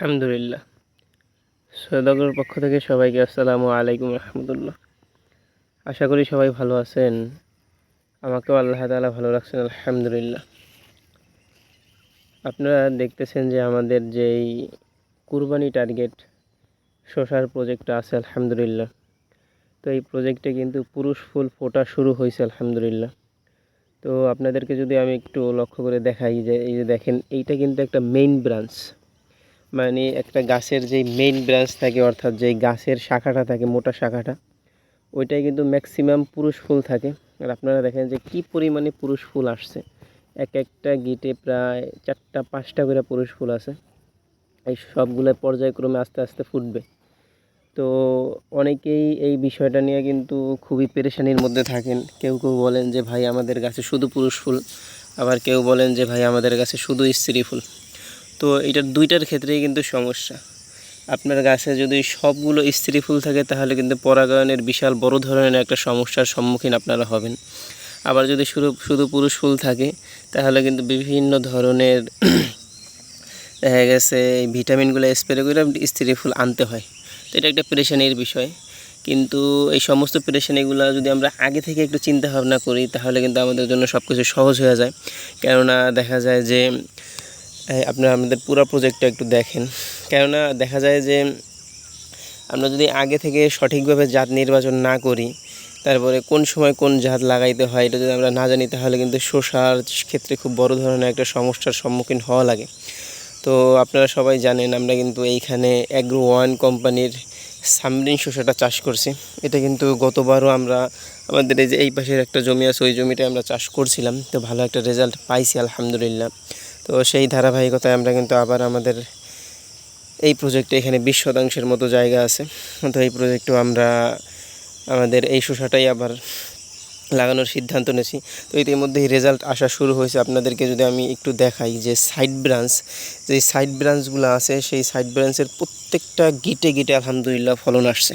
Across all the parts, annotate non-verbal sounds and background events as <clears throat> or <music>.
আলহামদুলিল্লাহ। সৈয়দগর পক্ষ থেকে সবাইকে আসসালামু আলাইকুম রহমতুল্লাহ। আশা করি সবাই ভালো আছেন। আমাকেও আল্লাহ তালা ভালো রাখছেন, আলহামদুলিল্লাহ। আপনারা দেখতেছেন যে আমাদের যেই কুরবানি টার্গেট শশার প্রজেক্টটা আছে, আলহামদুলিল্লাহ। তো এই প্রজেক্টে কিন্তু পুরুষ ফুল ফোটা শুরু হয়েছে, আলহামদুলিল্লাহ। তো আপনাদেরকে যদি আমি একটু লক্ষ্য করে দেখাই যে, এই যে দেখেন, এইটা কিন্তু একটা মেইন ব্রাঞ্চ মানে একটা গাছের যেই মেইন ব্রাঞ্চ থাকে, অর্থাৎ যেই গাছের শাখাটা থাকে, মোটা শাখাটা ওইটাই কিন্তু ম্যাক্সিমাম পুরুষ ফুল থাকে। আর আপনারা দেখেন যে কি পরিমাণে পুরুষ ফুল আসছে। এক একটা গিটে প্রায় চারটা, পাঁচটা করে পুরুষ ফুল আছে। এই সবগুলো পর্যায়ক্রমে আস্তে আস্তে ফুটবে। তো অনেকেই এই বিষয়টা নিয়ে কিন্তু খুবই পেরেশানির মধ্যে থাকেন। কেউ কেউ বলেন যে, ভাই, আমাদের গাছে শুধু পুরুষ ফুল। আবার কেউ বলেন যে, ভাই, আমাদের গাছে শুধু স্ত্রী ফুল। তো এটার দুইটার ক্ষেত্রেই কিন্তু সমস্যা। আপনার গাছে যদি সবগুলো স্ত্রী ফুল থাকে, তাহলে কিন্তু পরাগায়নের বিশাল বড় ধরনের একটা সমস্যার সম্মুখীন আপনারা হবেন। আবার যদি শুধু শুধু পুরুষ ফুল থাকে, তাহলে কিন্তু বিভিন্ন ধরনের <clears throat> দেখা গেছে এই ভিটামিনগুলো স্প্রে করে স্ত্রী ফুল আনতে হয়। তো এটা একটা পেরেশানির বিষয়। কিন্তু এই সমস্ত পেরেশানিগুলো যদি আমরা আগে থেকে একটু চিন্তা ভাবনা করি, তাহলে কিন্তু আমাদের জন্য সব কিছু সহজ হয়ে যায়। কেননা দেখা যায় যে আপনারা আমাদের পুরো প্রজেক্টটা একটু দেখেন। কেননা দেখা যায় যে আমরা যদি আগে থেকে সঠিকভাবে জাত নির্বাচন না করি, তারপরে কোন সময় কোন জাত লাগাইতে হয়, এটা যদি আমরা না জানি, তাহলে কিন্তু শসার ক্ষেত্রে খুব বড় ধরনের একটা সমস্যার সম্মুখীন হওয়া লাগে। তো আপনারা সবাই জানেন, আমরা কিন্তু এইখানে অ্যাগ্রো ওয়ান কোম্পানির সামরিন শসাটা চাষ করছি। এটা কিন্তু গতবারও আমরা আমাদের এই যে এই পাশের একটা জমি আছে, ওই জমিটায় আমরা চাষ করছিলাম। তো ভালো একটা রেজাল্ট পাইছি, আলহামদুলিল্লাহ। তো সেই ধারাবাহিকতায় আমরা কিন্তু আবার আমাদের এই প্রজেক্টে এখানে বিশ শতাংশের মতো জায়গা আছে। তো এই প্রজেক্টেও আমরা আমাদের এই শসাটাই আবার লাগানোর সিদ্ধান্ত নিয়েছি। তো ইতিমধ্যেই রেজাল্ট আসা শুরু হয়েছে। আপনাদেরকে যদি আমি একটু দেখাই যে সাইড ব্রাঞ্চ যে সাইড ব্রাঞ্চগুলো আছে, সেই সাইড ব্রাঞ্চের প্রত্যেকটা গিটে গিটে আলহামদুলিল্লাহ ফলন আসছে।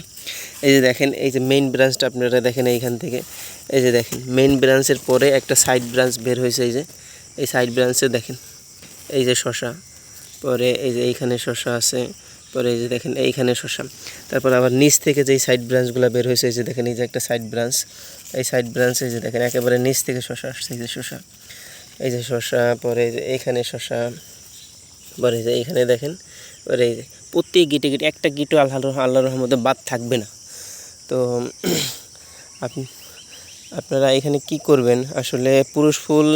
এই যে দেখেন, এই যে মেইন ব্রাঞ্চটা আপনারা দেখেন এইখান থেকে। এই যে দেখেন মেইন ব্রাঞ্চের পরে একটা সাইড ব্রাঞ্চ বের হয়েছে। এই যে, এই সাইড ব্রাঞ্চে দেখেন। এই যে শশা পরে এই যে এইখানে শশা আছে পরে এই যে দেখেন এইখানে শশা তারপর আবার নিচ থেকে যেই সাইড ব্রাঞ্চগুলো বের হয়েছে এই যে দেখেন এই যে একটা সাইড ব্রাঞ্চ এই সাইড ব্রাঞ্চে যে দেখেন একেবারে নিচ থেকে শশা আসছে এই যে শশা এই যে শশা পরে এই যে এইখানে শশা পরে এই যে এইখানে দেখেন পরে এই যে প্রত্যেক গিটে গিটে একটা গিটও আল্লাহ আল্লাহ রহমতে বাদ থাকবে না তো আপনি আপনারা এখানে কি করবেন আসলে পুরুষ ফুল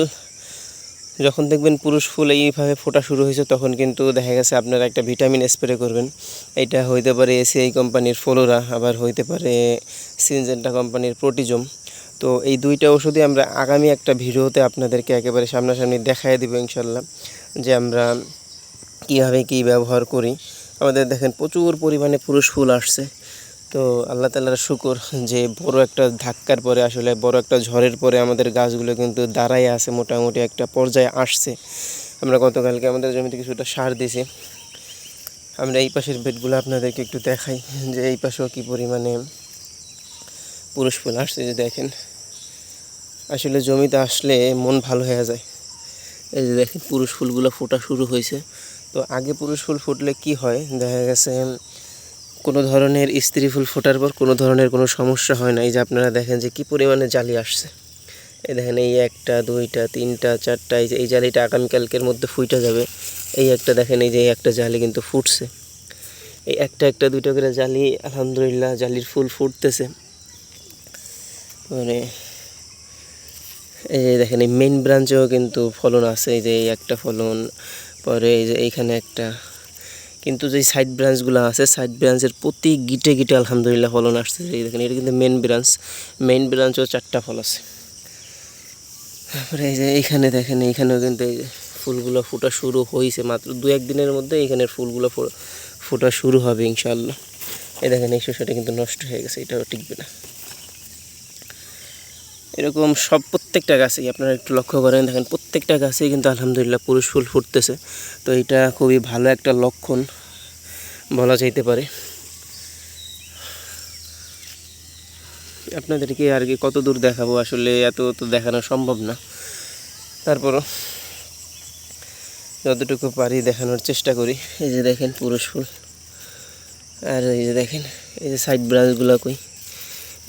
যখন দেখবেন পুরুষ ফুল এইভাবে ফোটা শুরু হয়েছে, তখন কিন্তু দেখা গেছে আপনারা একটা ভিটামিন স্প্রে করবেন। এটা হইতে পারে এসিআই কোম্পানির ফ্লোরা, আবার হইতে পারে সিনজেন্টা কোম্পানির প্রোটিজম। তো এই দুইটা ওষুধই আমরা আগামী একটা ভিডিওতে আপনাদেরকে একেবারে সামনাসামনি দেখাই দেবো ইনশাল্লাহ, যে আমরা কীভাবে কী ব্যবহার করি। আমাদের দেখেন প্রচুর পরিমাণে পুরুষ ফুল আসছে। তো আল্লাহ তালার শুকর যে বড় একটা ধাক্কার পরে আসলে বড় একটা ঝড়ের পরে আমাদের গাছগুলো কিন্তু দাঁড়ায় আছে, মোটামুটি একটা পর্যায়ে আসছে। আমরা গতকালকে আমাদের জমিতে কিছুটা সার দিয়েছি। আমরা এই পাশের বেডগুলো আপনাদেরকে একটু দেখাই যে এই পাশেও কী পরিমাণে পুরুষ ফুল আসছে যে দেখেন। আসলে জমিতে আসলে মন ভালো হয়ে যায়। এই যে দেখেন পুরুষ ফুলগুলো ফোটা শুরু হয়েছে। তো আগে পুরুষ ফুল ফুটলে কি হয়? দেখা গেছে কোনো ধরনের স্ত্রী ফুল ফোটার পর কোনো ধরনের কোনো সমস্যা হয় না। এই যে আপনারা দেখেন যে কি পরিমাণে জালি আসছে। এই দেখেন এই একটা, দুইটা, তিনটা, চারটা, এই যে এই জালিটা আগামীকালকের মধ্যে ফুইটা যাবে। এই একটা দেখেন এই যে একটা জালি কিন্তু ফুটছে। এই একটা একটা, দুইটা করে জালি, আলহামদুলিল্লাহ জালির ফুল ফুটতেছে। মানে এই যে দেখেন এই মেন ব্রাঞ্চেও কিন্তু ফলন আছে। এই যে এই একটা ফলন, পরে এই যে এইখানে একটা কিন্তু যে সাইড ব্রাঞ্চগুলো আছে সাইড ব্রাঞ্চের প্রতি গিটে গিটে আলহামদুলিল্লাহ ফলন আসছে। এই দেখেন, এটা কিন্তু মেন ব্রাঞ্চ মেন ব্রাঞ্চও চারটা ফল আছে। তারপরে এই যে এইখানে দেখেন, এইখানেও কিন্তু এই যে ফুলগুলো ফোটা শুরু হয়েছে মাত্র দু একদিনের মধ্যে এইখানের ফুলগুলো ফোটা শুরু হবে ইনশাল্লাহ এই দেখেন, এই শস্যটা কিন্তু নষ্ট হয়ে গেছে, এটাও টিকবে না। এরকম সব প্রত্যেকটা গাছেই আপনারা একটু লক্ষ্য করেন। দেখেন প্রত্যেকটা গাছেই কিন্তু আলহামদুলিল্লাহ পুরুষ ফুল ফুটতেছে। তো এটা খুবই ভালো একটা লক্ষণ বলা যাইতে পারে। আপনাদেরকে আর কি কত দূর দেখাবো? আসলে এত তো দেখানো সম্ভব না। তারপরও যতটুকু পারি দেখানোর চেষ্টা করি। এই যে দেখেন পুরুষ ফুল। আর এই যে দেখেন, এই যে সাইড ব্রাঞ্চগুলো কই?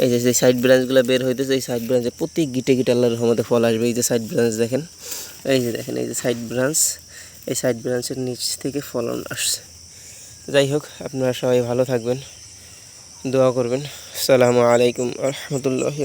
এই যে যে সাইড ব্রাঞ্চগুলো বের হইতেছে, এই সাইড ব্রাঞ্চে প্রতি গিটে গিটে আল্লাহর রহমতে ফল আসবে। এই যে সাইড ব্রাঞ্চ দেখেন, এই যে দেখেন, এই যে সাইড ব্রাঞ্চ এই সাইড ব্রাঞ্চের নিচ থেকে ফলন আসছে। যাই হোক, আপনারা সবাই ভালো থাকবেন, দোয়া করবেন। আসসালামু আলাইকুম রহমতুল্লাহ